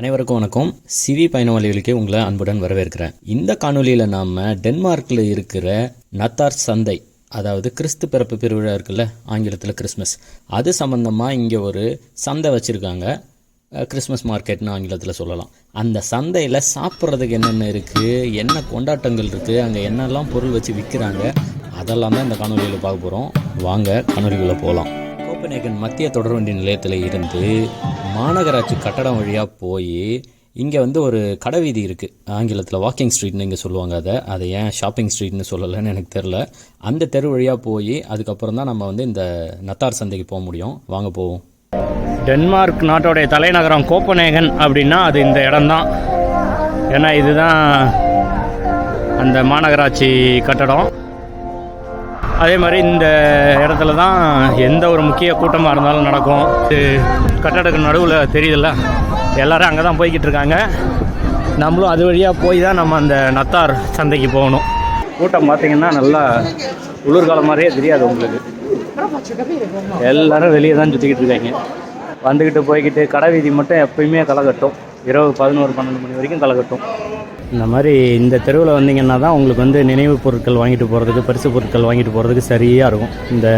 அனைவருக்கும் வணக்கம். சிவி பயணவாளிகளுக்கே உங்களை அன்புடன் வரவேற்கிறேன். இந்த காணொலியில் நாம் டென்மார்க்கில் இருக்கிற நத்தார் சந்தை அதாவது கிறிஸ்து பிறப்பு பெருவிழா இருக்குல்ல ஆங்கிலத்தில் கிறிஸ்மஸ் அது சம்மந்தமாக இங்கே ஒரு சந்தை வச்சுருக்காங்க. கிறிஸ்மஸ் மார்க்கெட்னு ஆங்கிலத்தில் சொல்லலாம். அந்த சந்தையில் சாப்பிட்றதுக்கு என்னென்ன இருக்குது என்ன கொண்டாட்டங்கள் இருக்குது அங்கே என்னெல்லாம் பொருள் வச்சு விற்கிறாங்க அதெல்லாம் தான் இந்த காணொலியில் பார்க்க போகிறோம் வாங்க காணொலிக்குள்ளே போகலாம் கோப்பநேகன் மத்திய தொடர்வண்டி நிலையத்தில் இருந்து மாநகராட்சி கட்டடம் வழியாக போய் இங்கே வந்து ஒரு கடைவீதி இருக்குது ஆங்கிலத்தில் வாக்கிங் ஸ்ட்ரீட்னு இங்கே சொல்லுவாங்க அதை. அதை ஏன் ஷாப்பிங் ஸ்ட்ரீட்னு சொல்லலைன்னு எனக்கு தெரில அந்த தெரு வழியாக போய் அதுக்கப்புறம் தான் நம்ம வந்து இந்த நத்தார் சந்தைக்கு போக முடியும். வாங்க போவோம். டென்மார்க் நாட்டோடைய தலைநகரம் கோப்பனேகன் அப்படின்னா அது இந்த இடம்தான். ஏன்னா இதுதான் அந்த மாநகராட்சி கட்டடம். அதே மாதிரி இந்த இடத்துல தான் எந்த ஒரு முக்கிய கூட்டமாக இருந்தாலும் நடக்கும். இது நடுவில் தெரியுதுல்ல? எல்லோரும் அங்கே தான் போய்கிட்டு இருக்காங்க. நம்மளும் அது வழியாக போய் தான் நம்ம அந்த நத்தார் சந்தைக்கு போகணும். கூட்டம் பார்த்தீங்கன்னா நல்லா குளிர்காலம் மாதிரியே தெரியாது உங்களுக்கு. எல்லாரும் வெளியே தான் சுற்றிக்கிட்டு இருக்காங்க. வந்துக்கிட்டு போய்கிட்டு கடை வீதி மட்டும் எப்பயுமே களை கட்டும் இரவு பதினோரு பன்னெண்டு மணி வரைக்கும் களை கட்டும் இந்த மாதிரி இந்த தெருவில் வந்தீங்கன்னா தான் உங்களுக்கு வந்து நினைவு பொருட்கள் வாங்கிட்டு போகிறதுக்கு பரிசு பொருட்கள் வாங்கிட்டு போகிறதுக்கு சரியாக இருக்கும். இந்த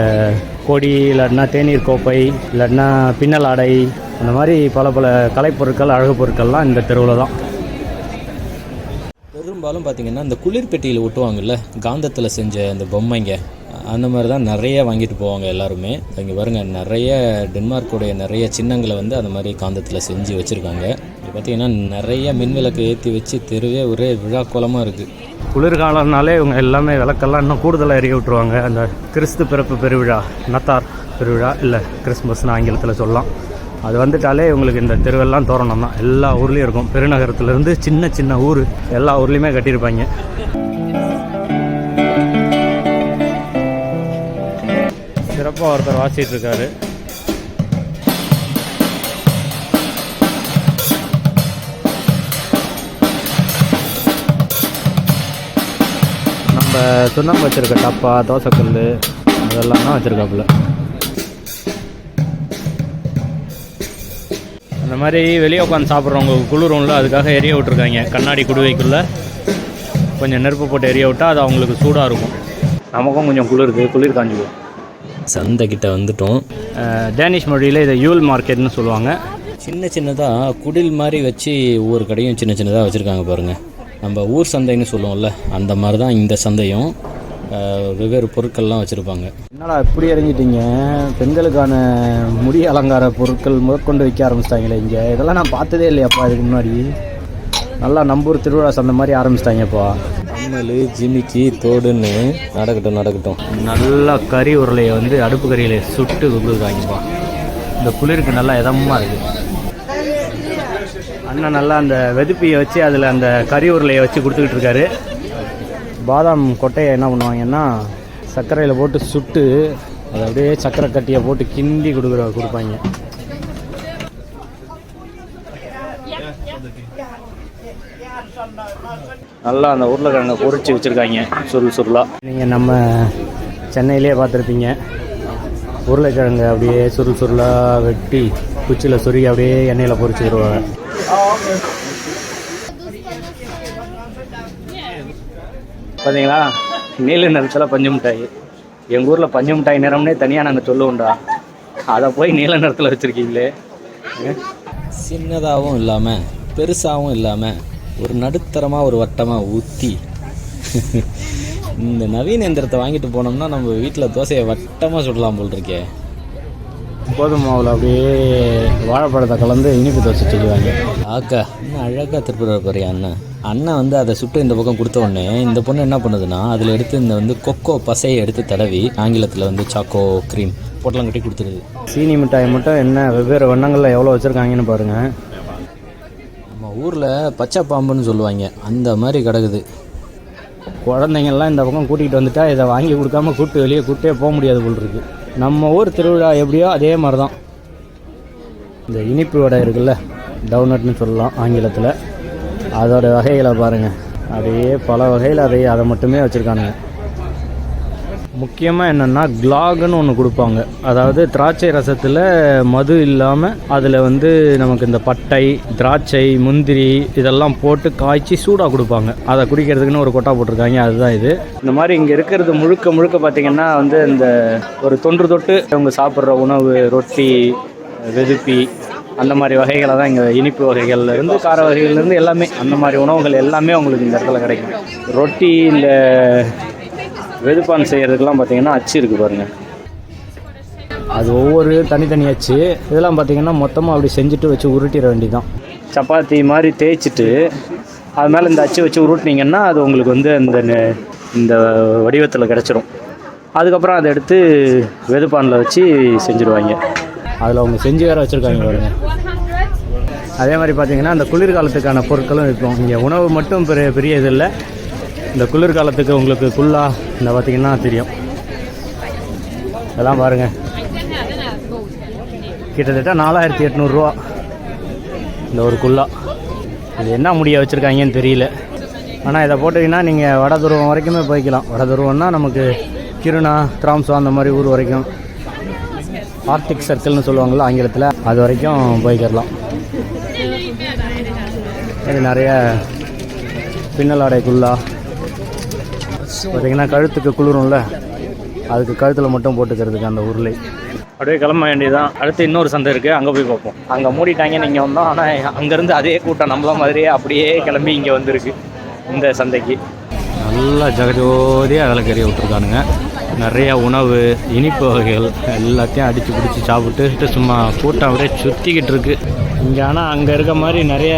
கொடி இல்லாட்டினா தேநீர் கோப்பை இல்லாட்டினா பின்னல் ஆடை அந்த மாதிரி பல பல கலைப்பொருட்கள் அழகு பொருட்கள்லாம் இந்த தெருவில் தான். பெரும்பாலும் பார்த்தீங்கன்னா இந்த குளிர்பெட்டியில் ஒட்டுவாங்கல்ல காந்தத்தில் செஞ்ச அந்த பொம்மைங்க அந்த மாதிரி தான் நிறைய வாங்கிட்டு போவாங்க எல்லாருமே. இங்கே பாருங்கள் நிறைய டென்மார்க்குடைய நிறைய சின்னங்களை வந்து அந்த மாதிரி காந்தத்தில் செஞ்சு வச்சுருக்காங்க. இங்கே பார்த்தீங்கன்னா நிறைய மின்விளக்கு ஏற்றி வச்சு தெருவே ஒரே விழா கோலமாக இருக்குது குளிர்காலம்னாலே இவங்க எல்லாமே விளக்கெல்லாம் இன்னும் கூடுதலாக எரிய விட்டுருவாங்க. அந்த கிறிஸ்து பிறப்பு பெருவிழா நத்தார் பெருவிழா இல்லை கிறிஸ்மஸ்னு ஆங்கிலத்தில் சொல்லலாம். அது வந்துட்டாலே இவங்களுக்கு இந்த தெருவெல்லாம் தோரணம் தான் எல்லா ஊர்லேயும் இருக்கும். பெருநகரத்துலேருந்து சின்ன சின்ன ஊர் எல்லா ஊர்லேயுமே கட்டியிருப்பாங்க. சிறப்பாக ஒருத்தர் வாசிட்டு இருக்காரு. நம்ம சுண்ணாம்பு வச்சுருக்க டப்பா தோசைக்கல் அதெல்லாம் தான் வச்சுருக்காப்புல. அந்த மாதிரி வெளியே உட்காந்து சாப்பிட்றவங்க குளிரும்ல அதுக்காக எரிய விட்ருக்காங்க கண்ணாடி குடுவைக்குள்ளே கொஞ்சம் நெருப்பு போட்டு எரிய விட்டால் அது அவங்களுக்கு சூடாக இருக்கும். நமக்கும் கொஞ்சம் குளிருது குளிர் காஞ்சிக்கும் சந்தைக்கிட்ட வந்துட்டோம். டேனிஷ் மொழியில் இதை யூல் மார்க்கெட்னு சொல்லுவாங்க. சின்ன சின்னதாக குடில் மாதிரி வச்சு ஒவ்வொரு கடையும் சின்ன சின்னதாக வச்சுருக்காங்க பாருங்கள் நம்ம ஊர் சந்தைன்னு சொல்லுவோம்ல அந்த மாதிரி தான் இந்த சந்தையும் வெவ்வேறு பொருட்கள்லாம் வச்சுருப்பாங்க. என்னடா இப்படி இறங்கிட்டீங்க? பெண்களுக்கான முடி அலங்கார பொருட்கள் முதற்கொண்டு விற்க ஆரம்பிச்சிட்டாங்களே இங்கே. இதெல்லாம் நான் பார்த்ததே இல்லையாப்பா இதுக்கு முன்னாடி. நல்லா நம்பூர் திருவிழா சந்தை மாதிரி ஆரம்பிச்சிட்டாங்கப்பா. கம்மல் ஜிமிக்கி தோடுன்னு நடக்கட்டும் நடக்கட்டும். நல்லா கறி உருளையை வந்து அடுப்பு கறியில் சுட்டு கொடுக்குறாங்கப்பா இந்த குளிருக்கு நல்லா இதமாக இருக்குது அண்ணன் நல்லா அந்த வெதுப்பியை வச்சு அதில் அந்த கறி உருளையை வச்சு கொடுத்துக்கிட்டு இருக்காரு. பாதாம் கொட்டையை என்ன பண்ணுவாங்கன்னா சர்க்கரையில் போட்டு சுட்டு அதை அப்படியே சர்க்கரை கட்டியை போட்டு கிண்டி கொடுக்குற கொடுப்பாங்க. நல்லா அந்த உருளைக்கிழங்கை பொரிச்சு வச்சுருக்காங்க சுருள் சுருளாக நீங்கள் நம்ம சென்னையிலே பார்த்துருப்பீங்க. உருளைக்கிழங்கு அப்படியே சுருள் சுருளாக வெட்டி குச்சியில் சொருகி அப்படியே எண்ணெயில் பொரிச்சு தருவாங்க. பார்த்தீங்களா நீல நிறத்தில் பஞ்சு மிட்டாய். எங்கள் ஊரில் பஞ்சு மிட்டாய் நிறம்னே தனியாக நாங்கள் சொல்லுவோம்டா. அதை போய் நீல நிறத்தில் வச்சுருக்கீங்களே. சின்னதாகவும் இல்லாமல் பெருசாகவும் இல்லாமல் ஒரு நடுத்தரமாக ஒரு வட்டமாக ஊற்றி இந்த நவீன எந்திரத்தை வாங்கிட்டு போனோம்னா நம்ம வீட்டில் தோசையை வட்டமாக சுடலாம் போல் இருக்கே. கோதுமை மாவில் அப்படியே வாழைப்பழத்தை கலந்து இனிப்பு தோசை சொல்லுவாங்க. ஆக்கா இன்னும் அழகாக திருப்பிடுற பாரு அண்ணன் அண்ணன் வந்து அதை சுட்டு இந்த பக்கம் கொடுத்த உடனே இந்த பொண்ணு என்ன பண்ணுதுன்னா அதில் எடுத்து இந்த வந்து கொக்கோ பசையை எடுத்து தடவி ஆங்கிலத்தில் வந்து சாக்கோ க்ரீம் பொட்டலம் கட்டி கொடுத்துருது. சீனி மிட்டாய் மட்டும் என்ன வெவ்வேறு வண்ணங்களில் எவ்வளோ வச்சுருக்காங்கன்னு பாருங்கள் நம்ம ஊரில் பச்சை பாம்புன்னு சொல்லுவாங்க. அந்த மாதிரி கிடக்குது. குழந்தைங்கள்லாம் இந்த பக்கம் கூட்டிகிட்டு வந்துட்டா இதை வாங்கி கொடுக்காம கூட்டு வெளியே கூட்டே போக முடியாது போல் இருக்கு. நம்ம ஊர் திருவிழா எப்படியோ அதே மாதிரி தான் இந்த இனிப்பு வடை இருக்குல்ல டவுனட்னு சொல்லலாம் ஆங்கிலத்தில். அதோடய வகைகளை பாருங்கள் அப்படியே பல வகையில் அதை அதை மட்டுமே வச்சுருக்கானுங்க. முக்கியமாக என்னென்னா கிளாகுன்னு ஒன்று கொடுப்பாங்க. அதாவது திராட்சை ரசத்தில் மது இல்லாமல் அதில் வந்து நமக்கு இந்த பட்டை திராட்சை முந்திரி இதெல்லாம் போட்டு காய்ச்சி சூடாக கொடுப்பாங்க. அதை குடிக்கிறதுக்குன்னு ஒரு கொட்டா போட்டிருக்காங்க. அதுதான் இது. இந்த மாதிரி இங்கே இருக்கிறது முழுக்க முழுக்க பார்த்திங்கன்னா வந்து இந்த ஒரு தொன்று தொட்டு அவங்க சாப்பிட்ற உணவு ரொட்டி வெதுப்பி அந்த மாதிரி வகைகளை தான் இங்கே இனிப்பு வகைகள்ல இருந்து கார வகைகள்லேருந்து எல்லாமே அந்த மாதிரி உணவுகள் எல்லாமே உங்களுக்கு இந்த இடத்துல கிடைக்கும். ரொட்டி இந்த வெதுப்பான் செய்கிறதுக்கெல்லாம் பார்த்தீங்கன்னா அச்சு இருக்குது பாருங்கள் அது ஒவ்வொரு தனித்தனி அச்சு. இதெல்லாம் பார்த்தீங்கன்னா மொத்தமாக அப்படி செஞ்சுட்டு வச்சு உருட்டிட வேண்டியதான் சப்பாத்தி மாதிரி தேய்ச்சிட்டு அது மேலே இந்த அச்சு வச்சு உருட்டினீங்கன்னா அது உங்களுக்கு வந்து அந்த இந்த வடிவத்தில் கிடச்சிரும். அதுக்கப்புறம் அதை எடுத்து வெதுப்பானில் வச்சு செஞ்சுருவாங்க. அதில் அவங்க செஞ்சு வேறு வச்சுருக்காங்க பாருங்க. அதே மாதிரி பார்த்தீங்கன்னா அந்த குளிர்காலத்துக்கான பொருட்களும் இருக்கும். இங்கே உணவு மட்டும் பெரிய பெரிய இது இல்லை. இந்த குளிர்காலத்துக்கு உங்களுக்கு குல்லா இந்த பார்த்தீங்கன்னா தெரியும். இதெல்லாம் பாருங்கள் கிட்டத்தட்ட நாலாயிரத்தி எட்நூறுரூவா இந்த ஒரு குல்லா. இது என்ன முடிய வச்சுருக்காங்கன்னு தெரியல. ஆனால் இதை போட்டிங்கன்னா நீங்கள் வட துருவம் வரைக்குமே போய்க்கலாம். வட துருவம்னா நமக்கு கிருணா திராம்சோ அந்த மாதிரி ஊர் வரைக்கும். ஆர்டிக் சர்க்கிள்னு சொல்லுவாங்கள்ல ஆங்கிலத்தில். அது வரைக்கும் போய்க்கிடலாம் இது நிறைய பின்னலாடை குல்லா. பார்த்தீங்கன்னா கழுத்துக்கு குளிரும்ல அதுக்கு கழுத்தில் மட்டும் போட்டுக்கிறதுக்கு அந்த உருளை. அப்படியே கிளம்ப வேண்டியதுதான். அடுத்து இன்னொரு சந்தை இருக்குது அங்கே போய் பார்ப்போம். அங்கே மூடிட்டாங்க நீங்கள் வந்தோம் ஆனால் அங்கேருந்து அதே கூட்டம் நம்மள மாதிரியே அப்படியே கிளம்பி இங்கே வந்திருக்கு இந்த சந்தைக்கு. நல்லா ஜகஜோதியாக விளக்கறிய விட்டுருக்கானுங்க. நிறைய உணவு இனிப்பு வகைகள் எல்லாத்தையும் அடித்து பிடிச்சி சாப்பிட்டு சும்மா கூட்டம் அப்படியே சுற்றிக்கிட்டு இருக்கு. இங்கே ஆனால் அங்கே இருக்க மாதிரி நிறைய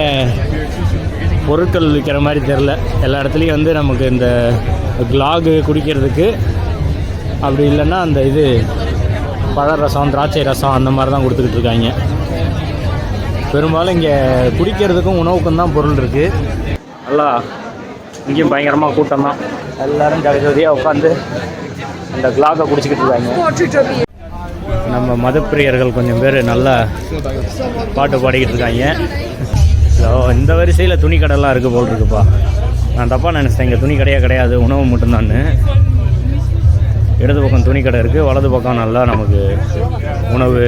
பொருட்கள் விற்கிற மாதிரி தெரில எல்லா இடத்துலையும் வந்து நமக்கு இந்த கிளாகு குடிக்கிறதுக்கு அப்படி இல்லைன்னா அந்த இது பழ ரசம் திராட்சை ரசம் அந்த மாதிரி தான் கொடுத்துக்கிட்டு இருக்காங்க. பெரும்பாலும் இங்கே குடிக்கிறதுக்கும் உணவுக்கும் தான் பொருள் இருக்குது நல்லா இங்கேயும் பயங்கரமாக கூட்டம் தான். எல்லோரும் ஜகஜோதியாக உட்காந்து அந்த கிளாகை குடிச்சிக்கிட்டு இருக்காங்க. நம்ம மதப்பிரியர்கள் கொஞ்சம் பேர் நல்லா பாட்டு பாடிக்கிட்டு இருக்காங்க. ஸோ இந்த வரிசையில் துணி கடைலாம் இருக்குது போல் இருக்குப்பா. நான் தப்பாக நினச்சிட்டேன். இங்கே துணி கடையாக கிடையாது. உணவு மட்டும்தான் இடது பக்கம் துணி கடை இருக்குது வலது பக்கம் நல்லா நமக்கு உணவு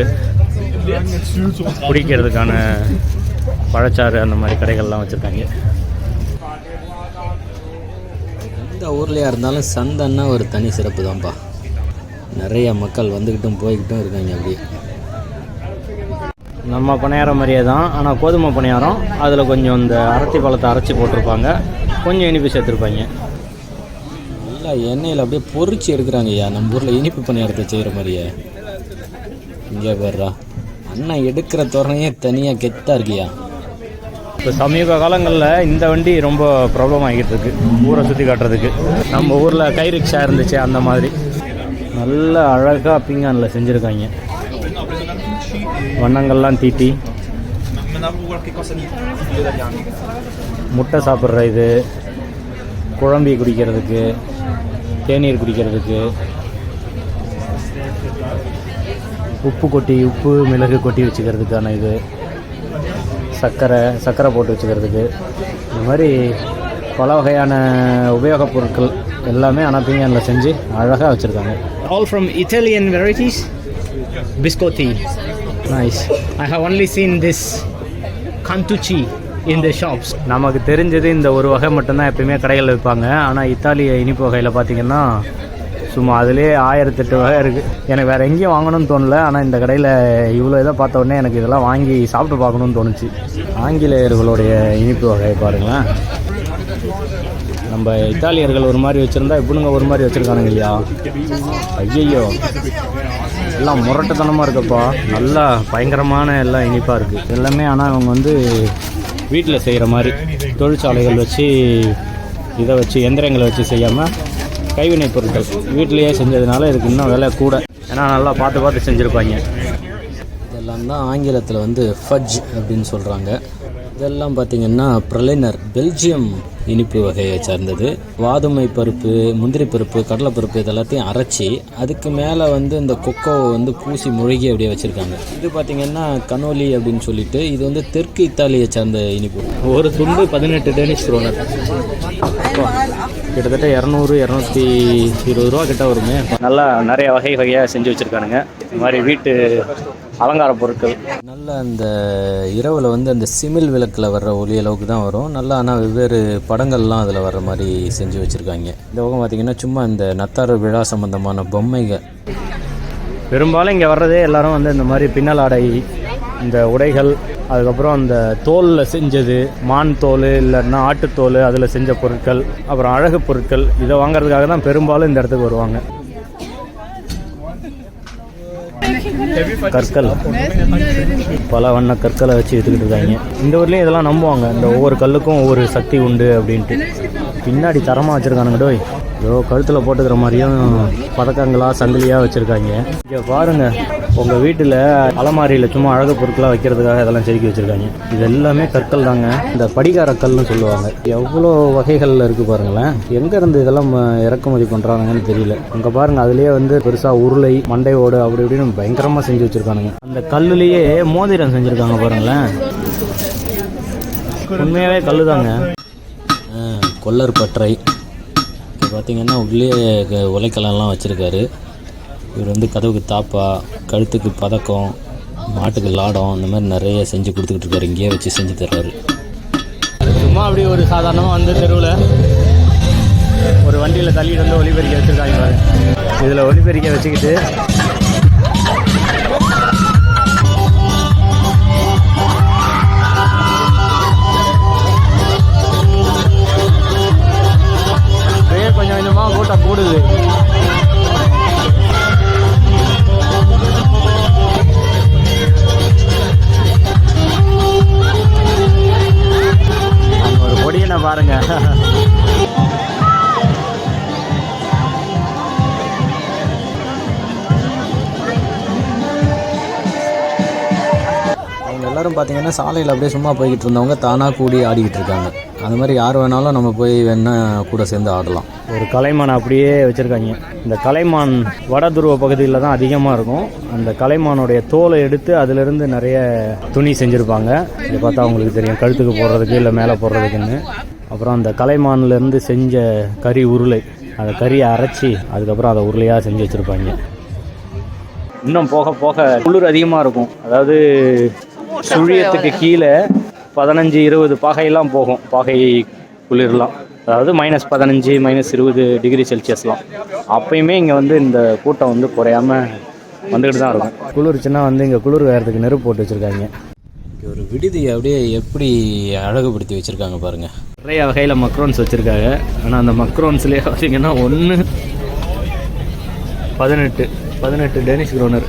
குடிக்கிறதுக்கான பழச்சாறு அந்த மாதிரி கடைகள்லாம் வச்சுருக்காங்க. எந்த ஊர்லையாக இருந்தாலும் சந்தைன்னா ஒரு தனி சிறப்பு தான்ப்பா நிறைய மக்கள் வந்துக்கிட்டும் போய்கிட்டும் இருக்காங்க அப்படியே. நம்ம பணியாரம் மாதிரியே தான். ஆனால் கோதுமை பணியாரம் அதில் கொஞ்சம் இந்த அரத்தி பழத்தை அரைச்சி போட்டிருப்பாங்க. கொஞ்சம் இனிப்பு சேர்த்துருப்பாங்க. நல்லா எண்ணெயில் அப்படியே பொரிச்சு எடுக்கிறாங்க ஐயா. நம்ம ஊரில் இனிப்பு பணியாரத்தை செய்கிற மாதிரியே. இங்கே பேர்றா அண்ணன் எடுக்கிற துறையே தனியாக கெத்தாக இருக்கியா இப்போ சமீப காலங்களில் இந்த வண்டி ரொம்ப ப்ராப்ளம் ஆகிட்டு இருக்கு. ஊரை சுற்றி காட்டுறதுக்கு. நம்ம ஊரில் கை ரிக்ஷா இருந்துச்சு அந்த மாதிரி. நல்ல அழகாக பீங்கானில் செஞ்சுருக்காங்க. வண்ணங்கள்லாம் தீட்டி. முட்டை சாப்பிட்ற இது குழம்பி குடிக்கிறதுக்கு தேநீர் குடிக்கிறதுக்கு உப்பு கொட்டி உப்பு மிளகு கொட்டி வச்சுக்கிறதுக்கான இது சர்க்கரை சர்க்கரை போட்டு வச்சுக்கிறதுக்கு. இந்த மாதிரி பல வகையான உபயோகப் பொருட்கள் எல்லாமே ஆனால் செஞ்சு அழகாக வச்சுருக்காங்க. All from Italian varieties biscotti nice I have only seen this கந்துச்சி in the shops நமக்கு தெரிஞ்சது இந்த ஒரு வகை மட்டும்தான் எப்பயுமே கடைகளில் விற்பாங்க. ஆனால் இத்தாலிய இனிப்பு வகையில் பார்த்தீங்கன்னா சும்மா அதிலே ஆயிரத்தெட்டு வகை இருக்குது எனக்கு வேறு எங்கேயும் வாங்கணும்னு தோணல. ஆனால் இந்த கடையில் இவ்வளோ இதை பார்த்த உடனே எனக்கு இதெல்லாம் வாங்கி சாப்பிட்டு பார்க்கணும்னு தோணுச்சு. ஆங்கிலேயர்களுடைய இனிப்பு வகையை பாருங்களேன். நம்ம இத்தாலியர்கள் ஒரு மாதிரி வச்சுருந்தா இப்படிங்க ஒரு மாதிரி வச்சுருக்கானுங்க இல்லையா? ஐயையோ. எல்லாம் முரட்டுத்தனமாக இருக்குப்பா. நல்லா பயங்கரமான எல்லாம் இனிப்பாக இருக்குது எல்லாமே ஆனால் அவங்க வந்து வீட்டில் செய்கிற மாதிரி தொழிற்சாலைகள் வச்சு இதை வச்சு எந்திரங்களை வச்சு செய்யாமல் கைவினைப் பொருட்கள் வீட்டிலையே செஞ்சதுனால இதுக்கு இன்னும் விலை கூட. ஏன்னா நல்லா பார்த்து பார்த்து செஞ்சுருப்பாங்க. இதெல்லாம் தான் ஆங்கிலத்தில் வந்து ஃபஜ் அப்படின்னு சொல்கிறாங்க இதெல்லாம் பார்த்தீங்கன்னா ப்ரலினர் பெல்ஜியம் இனிப்பு வகையை சார்ந்தது. வாதுமை பருப்பு முந்திரி பருப்பு கடலைப்பருப்பு இது எல்லாத்தையும் அரைச்சி அதுக்கு மேலே வந்து இந்த கொக்கோவை வந்து பூசி முழுகி அப்படியே வச்சுருக்காங்க. இது பார்த்திங்கன்னா கனோலி அப்படின்னு சொல்லிட்டு இது வந்து தெற்கு இத்தாலியை சார்ந்த இனிப்பு. ஒரு துண்டு பதினெட்டு டேனிஷ் க்ரோனர் கிட்டத்தட்ட இரநூறு இரநூத்தி இருபது ரூபா கிட்ட வருமே. நல்லா நிறைய வகை வகையாக செஞ்சு வச்சுருக்கானுங்க. இந்த மாதிரி வீட்டு அலங்கார பொருட்கள். நல்ல அந்த இரவில் வந்து அந்த சிமிழ் விளக்கில் வர்ற ஒளி அளவுக்கு தான் வரும். நல்லா ஆனால் வெவ்வேறு படங்கள்லாம் அதில் வர்ற மாதிரி செஞ்சு வச்சுருக்காங்க. இந்த பக்கம் பார்த்திங்கன்னா சும்மா இந்த நத்தாறு விழா சம்பந்தமான பொம்மைகள். பெரும்பாலும் இங்கே வர்றதே எல்லாரும் வந்து இந்த மாதிரி பின்னல் ஆடை இந்த உடைகள் அதுக்கப்புறம் அந்த தோலில் செஞ்சது மான் தோல் இல்லைன்னா ஆட்டுத்தோல் அதில் செஞ்ச பொருட்கள் அப்புறம் அழகு பொருட்கள் இதை வாங்குறதுக்காக தான் பெரும்பாலும் இந்த இடத்துக்கு வருவாங்க. கற்கள். பல வண்ண கற்களை வச்சு எடுத்துக்கிட்டு இருக்காங்க. இந்த ஊர்லேயும் இதெல்லாம் நம்புவாங்க. இந்த ஒவ்வொரு கல்லுக்கும் ஒவ்வொரு சக்தி உண்டு அப்படின்ட்டு. பின்னாடி தரமாக வச்சுருக்கானுங்க. டோய் ஏதோ கழுத்தில் போட்டுக்கிற மாதிரியும் பதக்கங்களா சங்கிலியாக வச்சுருக்காங்க. இங்கே பாருங்க. உங்கள் வீட்டில் அலமாரியில் சும்மா அழகு பொருட்களாக வைக்கிறதுக்காக இதெல்லாம் செதுக்கி வச்சுருக்காங்க. இது எல்லாமே கற்கள் தாங்க. இந்த படிகார கல்னு சொல்லுவாங்க. எவ்வளோ வகைகளில் இருக்குது பாருங்களேன். எங்கேருந்து இதெல்லாம் ம- இறக்குமதி பண்ணுறாங்கன்னு தெரியல. அங்கே பாருங்க அதுலேயே வந்து பெருசாக உருளை மண்டையோடு அப்படி இப்படின்னு பயங்கரமாக செஞ்சு வச்சுருக்கானுங்க. அந்த கல்லுலேயே மோதிரம் செஞ்சுருக்காங்க பாருங்களேன். உண்மையாகவே கல் தாங்க கொல்லர் பற்றை. பார்த்தீங்கன்னா உள்ளே க- உலைக்கலம்லாம் வச்சுருக்காரு. இவர் வந்து கதவுக்கு தாப்பா கழுத்துக்கு பதக்கம் மாட்டுக்கு லாடம் இந்த மாதிரி நிறைய செஞ்சு கொடுத்துக்கிட்டு இருக்காரு. இங்கேயே வச்சு செஞ்சு தர்றாரு. சும்மா அப்படி ஒரு சாதாரணமாக வந்து தெருவில் ஒரு வண்டியில் தள்ளிட்டு வந்து ஒலிபெருக்கி வச்சுருக்காங்க இதில் ஒலிபெருக்கி வச்சுக்கிட்டு ஏன்னா சாலையில் அப்படியே சும்மா போய்கிட்டு இருந்தவங்க தானாக கூடி ஆடிக்கிட்டு இருக்காங்க. அது மாதிரி யார் வேணாலும் நம்ம போய் வேணால் கூட சேர்ந்து ஆடலாம். ஒரு கலைமான் அப்படியே வச்சுருக்காங்க. இந்த கலைமான் வட துருவ பகுதியில் தான் அதிகமாக இருக்கும். அந்த கலைமானுடைய தோலை எடுத்து அதிலிருந்து நிறைய துணி செஞ்சுருப்பாங்க. இதை பார்த்தா அவங்களுக்கு தெரியும் கழுத்துக்கு போடுறதுக்கு இல்லை மேலே போடுறதுக்குன்னு. அப்புறம் அந்த கலைமான்லேருந்து செஞ்ச கறி உருளை. அந்த கறியை அரைச்சி அதுக்கப்புறம் அதை உருளையாக செஞ்சு வச்சுருப்பாங்க. இன்னும் போக போக குளிர் அதிகமாக இருக்கும். அதாவது சுழியத்துக்கு கீழே பதினஞ்சு இருபது பாகையெல்லாம் போகும். பாகை குளிர்லாம். அதாவது மைனஸ் பதினஞ்சு மைனஸ் இருபது டிகிரி செல்சியஸ்லாம் அப்பயுமே இங்கே வந்து இந்த கூட்டம் வந்து குறையாம வந்துக்கிட்டு தான் இருக்கும். குளிர்ச்சுன்னா வந்து இங்கே குளிர் வேறதுக்கு நெருப்பு போட்டு வச்சுருக்காங்க. இங்கே ஒரு விடுதி அப்படியே எப்படி அழகுபடுத்தி வச்சுருக்காங்க பாருங்கள் நிறைய வகையில் மக்ரோன்ஸ் வச்சுருக்காங்க. ஆனால் அந்த மக்ரோன்ஸ்லேயே பார்த்தீங்கன்னா ஒன்று பதினெட்டு பதினெட்டு டேனிஷ் குரோனர்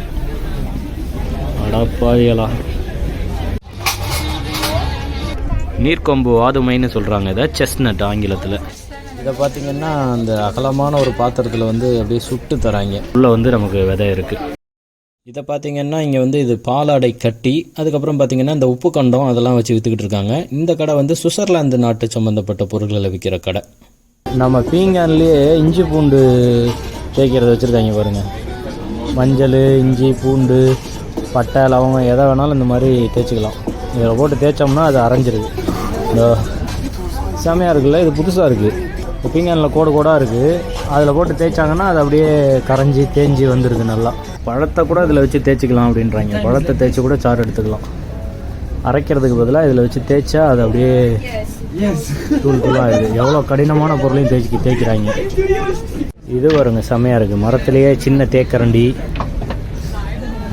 அடப்பாவியலா நீர்க்கொம்பு வாதுமைன்னு சொல்கிறாங்க இதை செஸ்னட் ஆங்கிலத்தில். இதை பார்த்தீங்கன்னா அந்த அகலமான ஒரு பாத்திரத்தில் வந்து அப்படியே சுட்டு தராங்க. உள்ளே வந்து நமக்கு விதை இருக்குது இதை பார்த்தீங்கன்னா இங்கே வந்து இது பாலாடை கட்டி அதுக்கப்புறம் பார்த்தீங்கன்னா இந்த உப்பு கண்டம் அதெல்லாம் வச்சு விற்றுக்கிட்டு இருக்காங்க. இந்த கடை வந்து சுவிட்சர்லாந்து நாட்டு சம்மந்தப்பட்ட பொருட்களை விற்கிற கடை. நம்ம பீங்கான்லேயே இஞ்சி பூண்டு தேய்க்கிறத வச்சுருக்காங்க பாருங்க. மஞ்சள் இஞ்சி பூண்டு பட்டை லவங்கம் எதை வேணாலும் இந்த மாதிரி தேய்ச்சிக்கலாம். இதில் போட்டு தேய்ச்சோம்னா அது அரைஞ்சிருது. செமையாக இருக்குல்ல இது புதுசாக இருக்குது இப்போ பீங்கானில் கோடு கோடாக இருக்குது அதில் போட்டு தேய்ச்சாங்கன்னா அது அப்படியே கரைஞ்சி தேஞ்சி வந்துடுது நல்லா. பழத்தை கூட இதில் வச்சு தேய்ச்சிக்கலாம் அப்படின்றாங்க. பழத்தை தேய்ச்சி கூட சாறு எடுத்துக்கலாம். அரைக்கிறதுக்கு பதிலாக இதில் வச்சு தேய்ச்சா அது அப்படியே தூள் தூளாக இருக்குது எவ்வளோ கடினமான பொருளையும் தேய்ச்சி தேய்க்கிறாங்க. இது வருங்க செமையாக இருக்குது மரத்துலேயே சின்ன தேக்கரண்டி.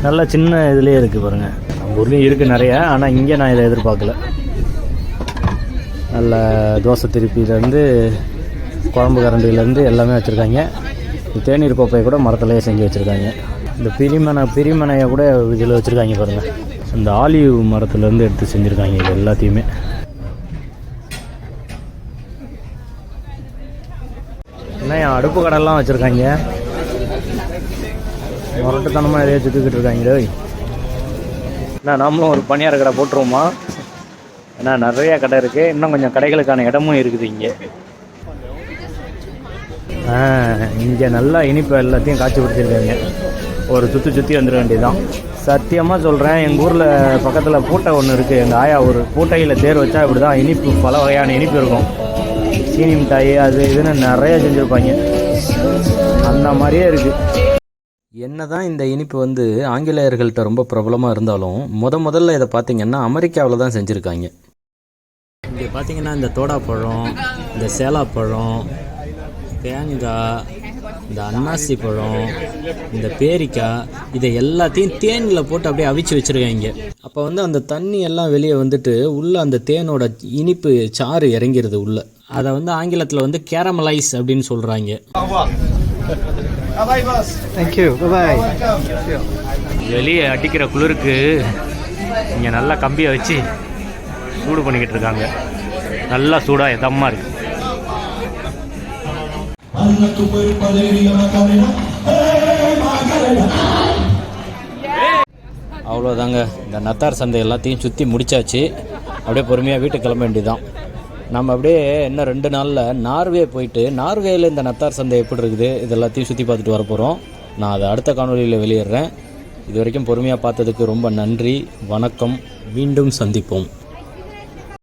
நல்லா சின்ன இதுலேயே இருக்குது பாருங்கள் நம்ம ஊர்லேயும் இருக்குது நிறையா ஆனால் இங்கே நான் இதை எதிர்பார்க்கல. நல்ல தோசை திருப்பியிலேருந்து குழம்பு கரண்டிலேருந்து எல்லாமே வச்சுருக்காங்க. தேநீர் கோப்பையை கூட மரத்துலேயே செஞ்சு வச்சுருக்காங்க. இந்த பிரிமனை பிரிமனையை கூட இதில் வச்சுருக்காங்க பாருங்கள் இந்த ஆலிவ் மரத்துலேருந்து எடுத்து செஞ்சுருக்காங்க இது எல்லாத்தையுமே. என்ன என் அடுப்பு கடைலாம் வச்சுருக்காங்க? முரட்டுத்தனமாக எதையோ சுற்றிக்கிட்டு இருக்காங்க டேய் என்ன நாமளும் ஒரு பணியார கடை போட்டுருவோமா? ஏன்னா நிறைய கடை இருக்குது இன்னும் கொஞ்சம் கடைகளுக்கான இடமும் இருக்குது இங்கே. ஆ இங்கே நல்லா இனிப்பு எல்லாத்தையும் காய்ச்சி பிடிச்சிருக்காங்க ஒரு சுற்றி சுற்றி வந்துட வேண்டியதுதான். சத்தியமாக சொல்கிறேன் எங்கள் ஊரில் பக்கத்தில் பூட்டை ஒன்று இருக்குது எங்கள் ஆயா ஊர் பூட்டையில் தேர் வச்சா இப்படி தான் இனிப்பு பல வகையான இனிப்பு இருக்கும். சீனி மிட்டாய் அது இதுன்னு நிறைய செஞ்சுருப்பாங்க. அந்த மாதிரியே இருக்குது என்னதான் இந்த இனிப்பு வந்து ஆங்கிலேயர்கள்ட்ட ரொம்ப பிரபலமாக இருந்தாலும் முத முதல்ல இதை பார்த்தீங்கன்னா அமெரிக்காவில் தான் செஞ்சுருக்காங்க. இங்கே பார்த்தீங்கன்னா இந்த தோடாப்பழம் இந்த சேலாப்பழம் தேங்காய் இந்த அன்னாசி பழம் இந்த பேரிக்காய் இதை எல்லாத்தையும் தேனில் போட்டு அப்படியே அவிச்சு வச்சுருக்காங்க அப்போ வந்து அந்த தண்ணி எல்லாம் வெளியே வந்துட்டு உள்ள அந்த தேனோட இனிப்பு சாறு இறங்கிருது உள்ள அதை வந்து ஆங்கிலத்தில் வந்து கேரமலைஸ் அப்படின்னு சொல்கிறாங்க Thank you. Bye bye. வெளியே அடிக்கிற குளிருக்கு இங்கே நல்லா கம்பியை வச்சு சூடு பண்ணிக்கிட்டு இருக்காங்க. நல்லா சூடாக இதமாக இருக்குது அவ்வளோதாங்க இந்த நத்தார் சந்தை எல்லாத்தையும் சுற்றி முடிச்சாச்சு. அப்படியே பொறுமையாக வீட்டுக்கு கிளம்ப வேண்டியதுதான். நம்ம அப்படியே இன்னும் ரெண்டு நாளில் நார்வே போயிட்டு நார்வேயில் இந்த நத்தார் சந்தை எப்படி இருக்குது இது எல்லாத்தையும் சுற்றி பார்த்துட்டு வர போகிறோம் நான் அதை அடுத்த காணொலியில் வெளியிடுறேன். இது வரைக்கும் பொறுமையாக பார்த்ததுக்கு ரொம்ப நன்றி. வணக்கம். மீண்டும் சந்திப்போம்.